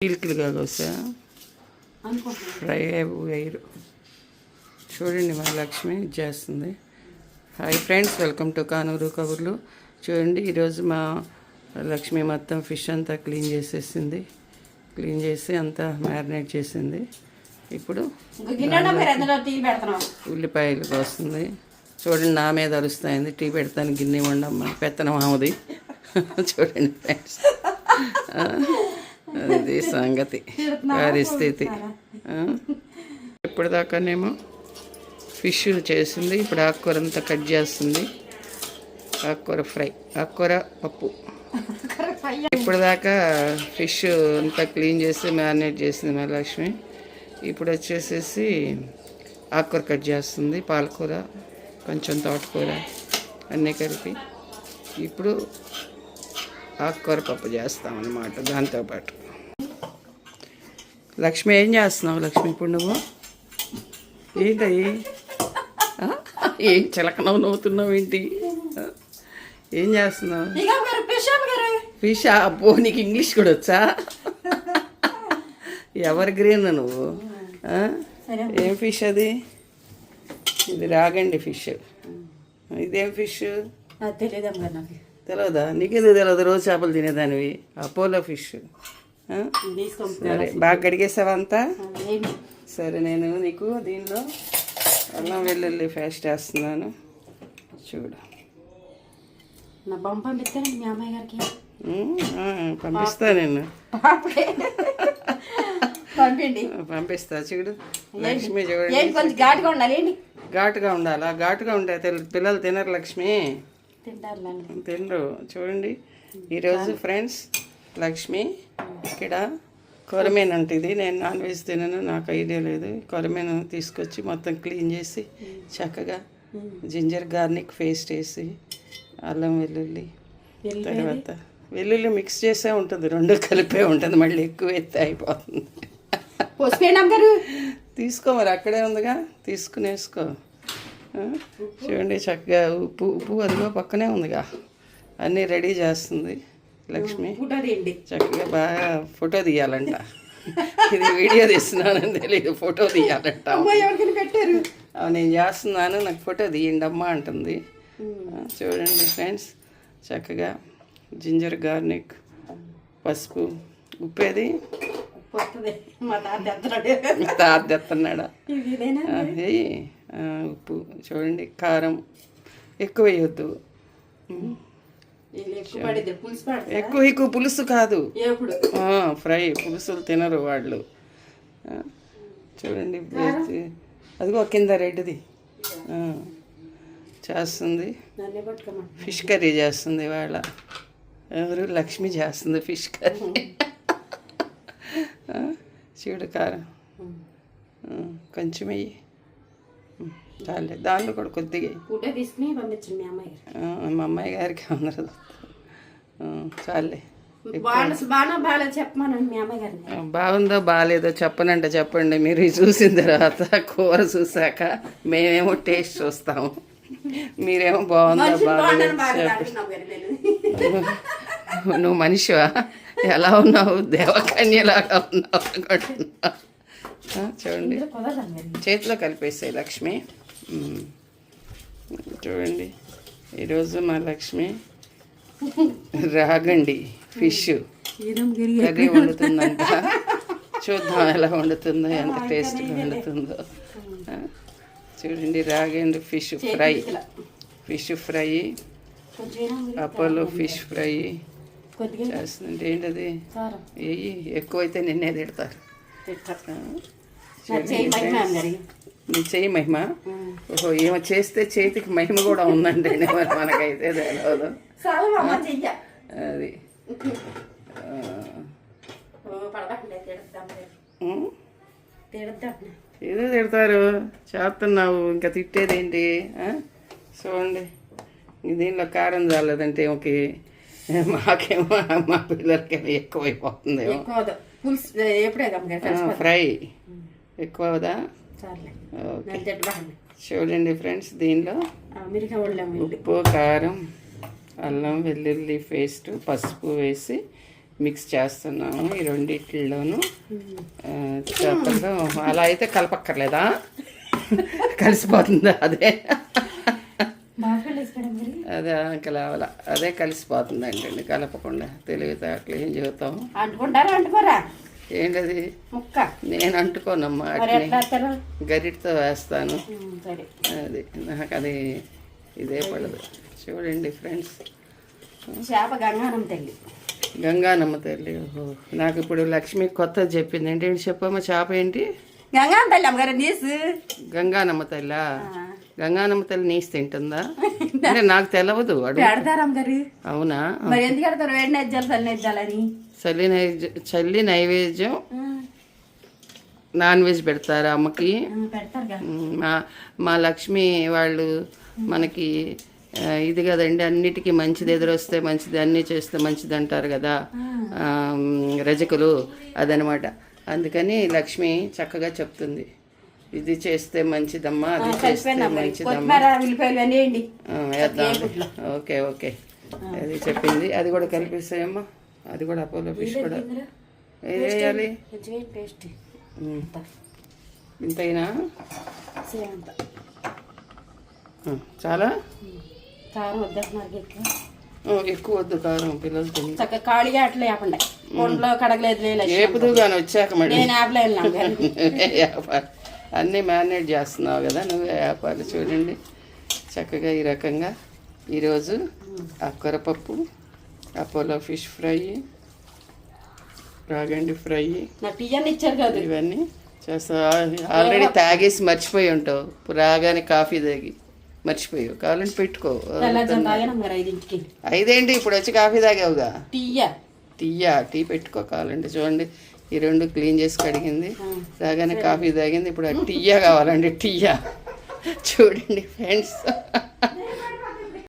చిలుకలుగా Kosa fry వేయరు. చూడండి మా లక్ష్మి చేస్తుంది. Hi friends welcome to Kanuru కబుర్లు చూడండి ఈరోజు మా లక్ష్మి మొత్తం ఫిష్ అంతా క్లీన్ చేసేసింది. క్లీన్ చేసి అంతా మ్యారినేట్ చేసింది. ఇప్పుడు ఉల్లిపాయలు కోస్తుంది. చూడండి నా మీద అరుస్తాయింది టీ పెడతాను గిన్నె ఉండమ్మా పెత్తనం ఆమెది. చూడండి ఫ్రెండ్స్ అది సంగతి. పరిస్థితి? ఇప్పటిదాకానేమో ఫిష్ చేసింది. ఇప్పుడు ఆకుకూర అంతా కట్ చేస్తుంది. ఆకుకూర ఫ్రై. ఆకుకూర పప్పు. ఇప్పటిదాకా ఫిష్ అంతా క్లీన్ చేసి మ్యారినేట్ చేసింది మా లక్ష్మి ఇప్పుడు వచ్చేసేసి ఆకుకూర కట్ చేస్తుంది. పాలకూర కొంచెం తోటకూర అన్నీ కలిపి. ఇప్పుడు ఆకుకూర పప్పు చేస్తామన్నమాట దాంతోపాటు. లక్ష్మి ఏం చేస్తున్నావు? లక్ష్మి ఇప్పుడు నువ్వు? ఆ? ఏం చిలకనవు నవ్వుతున్నావు ఏంటి? ఏం చేస్తున్నావు? ఫిష్ అబ్బో నీకు ఇంగ్లీష్ కూడా వచ్చా? ఎవర్ గ్రీన్ నువ్వు. ఏం ఫిష్ అది? ఇది రాగండి ఫిష్ ఇదేం ఫిష్ తెలియదు నీకేదో తెలియదు రోజు చేపలు తినేదానివి. అపోలో ఫిష్ సరే బాగా కడిగేసావా అంతా ఏంటి సరే నేను నీకు దీనిలో అల్లం వెల్లుల్లి పేస్ట్ వేస్తున్నాను. చూడు. పంపిస్తా నేను పంపిస్తా చూడు. లక్ష్మి చూడండి ఘాటుగా ఉండాలి ఘాటుగా ఉండాలా? ఘాటుగా ఉంటే పిల్లలు తినరు లక్ష్మి. తినరు. చూడండి. ఈరోజు ఫ్రెండ్స్ లక్ష్మి ఇక్కడ కొరమేను ఉంటుంది నేను నాన్ వెజ్ తినను నాకు ఐడియా లేదు. కొరమేను తీసుకొచ్చి మొత్తం క్లీన్ చేసి చక్కగా జింజర్ గార్నిక్ పేస్ట్ వేసి అల్లం వెల్లుల్లి తర్వాత వెల్లుల్లి మిక్స్ చేసే ఉంటుంది. రెండు కలిపే ఉంటుంది. మళ్ళీ ఎక్కువ ఎత్తే అయిపోతుంది. తీసుకో మరి అక్కడే ఉందిగా. తీసుకుని వేసుకో ఆ? చూడండి చక్కగా ఉప్పు ఉప్పు అదిగో పక్కనే ఉందిగా. అన్నీ రెడీ చేస్తుంది. లక్ష్మి? చక్కగా బాగా ఫోటో తీయాలంట. ఇది వీడియో తీస్తున్నానని తెలియదు ఫోటో తీయాలంట ఎవరికైనా పెట్టారు? నేను చేస్తున్నాను నాకు ఫోటో తీయండి అమ్మా అంటుంది. చూడండి ఫ్రెండ్స్ చక్కగా జింజర్ గార్నిక్ పసుపు ఉప్పేది తాత అది ఉప్పు. చూడండి కారం ఎక్కువ వేయొద్దు. ఎక్కువ ఎక్కువ పులుసు కాదు. ఫ్రై పులుసులు తినరు వాళ్ళు. చూడండి అదిగో కింద రెడ్ది. ఆ, చేస్తుంది. ఫిష్ కర్రీ చేస్తుంది వాళ్ళ ఎవరు? లక్ష్మి చేస్తుంది ఫిష్ కర్రీ. చూడు కారం. కొంచెం వెయ్యి చాలే. దానిలో కూడా కొద్దిగా తీసుకుని పంపించండి మీ అమ్మాయి గారికి అందరూ చాలే. బాగుందో బాగాలేదో చెప్పనంటే చెప్పండి. మీరు చూసిన తర్వాత కూర చూసాక మేమేమో టేస్ట్ చూస్తాము. మీరేమో బాగుందా బాగాలేదు. నువ్వు మనిషివా? ఎలా ఉన్నావు? దేవకన్యలాగా ఉన్నావు అనుకుంటున్నావు. చూడండి. చేతిలో కలిపేసాయి లక్ష్మి. చూడండి. ఈరోజు మా లక్ష్మి రాగండి ఫిష్. కర్రీ వండుతుందంట. చూద్దాం ఎలా వండుతుందో ఎంత టేస్ట్గా వండుతుందో. చూడండి రాగండి fish fry. Fish fry? Apollo fish fry. చేస్తుంటే ఏంటది? ఏయి ఎక్కువైతే నిన్నే తిడతారు. నా చేయి మహిమ ఓహో ఏమో చేస్తే చేతికి మహిమ కూడా ఉందండి మనకైతే తెలియదు అది. ఏదో తిడతారు చేస్తున్నావు ఇంకా తిట్టేదేంటి? చూడండి దీనిలో కారం చాలేదంటే ఓకే మాకేమో మా పిల్లలకేమో ఎక్కువైపోతుందేమో ఎక్కువ అవదు. పులుసు ఎప్పుడే అమ్మగారు ఆ, కలిసిపోతుంది. ఫ్రై ఎక్కువ అవుదా చాలులే. ఓకే నేను తిట్టబాకండి. చూడండి ఫ్రెండ్స్ దీనిలో. ఉప్పు కారం అల్లం వెల్లుల్లి పేస్ట్ పసుపు వేసి మిక్స్ చేస్తున్నాము ఈ రెండిట్లోనూ. ఆ, చేపల్లో అలా అయితే కలపక్కర్లేదా? కలిసిపోతుందా అదే? అదే కలవాల అదే కలిసిపోతుంది అంటండి కలపకుండా. తెలివితేటలు ఏం చెబుతాం? అంటుకుంటారా అంటుకోరా? ఏంటది ముక్క. నేను అంటుకోనమ్మా గరిటతో వేస్తాను. అది నాకు అది ఇదే పడదు. చూడండి ఫ్రెండ్స్. చేప గంగానం తల్లి. గంగానమ్మ తల్లి ఓహో. నాకు ఇప్పుడు లక్ష్మి కొత్తది చెప్పింది. ఏంటి చెప్పమ్మా చేప ఏంటి? గంగానం తల్లి అమ్మగారు నీసు. గంగానమ్మ తల్లా? గంగానమ్మ తల్లి నీసి తింటుందా? అంటే నాకు అమ్మగారు. అవునా? మరి ఎందుకు పెడతారు? వేడి నెజ్జాలు చల్లి చల్లి నైవేద్యం నాన్ వెజ్ పెడతారా అమ్మకి? మ్, లక్ష్మి వాళ్ళు మనకి ఇది కదండి అన్నిటికీ మంచిది ఎదురొస్తే మంచిది అన్నీ చేస్తే మంచిది అంటారు కదా. రజకులు అదనమాట. అందుకని లక్ష్మి చక్కగా చెప్తుంది. ఇది చేస్తే మంచిదమ్మా అది చేస్తే మంచిదమ్మా. వేద్దాం. Okay okay. అది చెప్పింది. అది కూడా కలిపిస్తాయమ్మా అది కూడా అపోలో ఫిష్ కూడా. ఏది వేయాలి? పేస్ట్. మ్, ఇంతైనా? సేమంత చాలా? కారం వద్దంటున్నారు ఎక్కువ. వద్దు కారం పిల్లలు చక్కగా ఖాళీగా అట్లా వేపండి ఒంట్లో కడగలేదు లేదు ఏపుదు కానీ వచ్చాక నేను వ్యాపారం అన్నీ మేనేజ్ చేస్తున్నావు కదా నువ్వే వ్యాపారం చూడండి. చక్కగా ఈ రకంగా ఈరోజు ఆ కొరపప్పు అపోలో ఫిష్ ఫ్రై రాగండి ఫ్రై. ఇచ్చారు కదా. ఇవన్నీ చేస్తా. ఆల్రెడీ తాగేసి మర్చిపోయి ఉంటావు. రాగానే కాఫీ తాగి మర్చిపోయావు. కావాలంటే పెట్టుకో. ఐదేంటి? ఇప్పుడు వచ్చి కాఫీ తాగావుగా? టీయా? టీయా? టీ పెట్టుకో కావాలంటే. చూడండి ఈ రెండు క్లీన్ చేసి కడిగింది. రాగానే కాఫీ తాగింది. ఇప్పుడు టీయా కావాలండి టీయా. చూడండి ఫ్రెండ్స్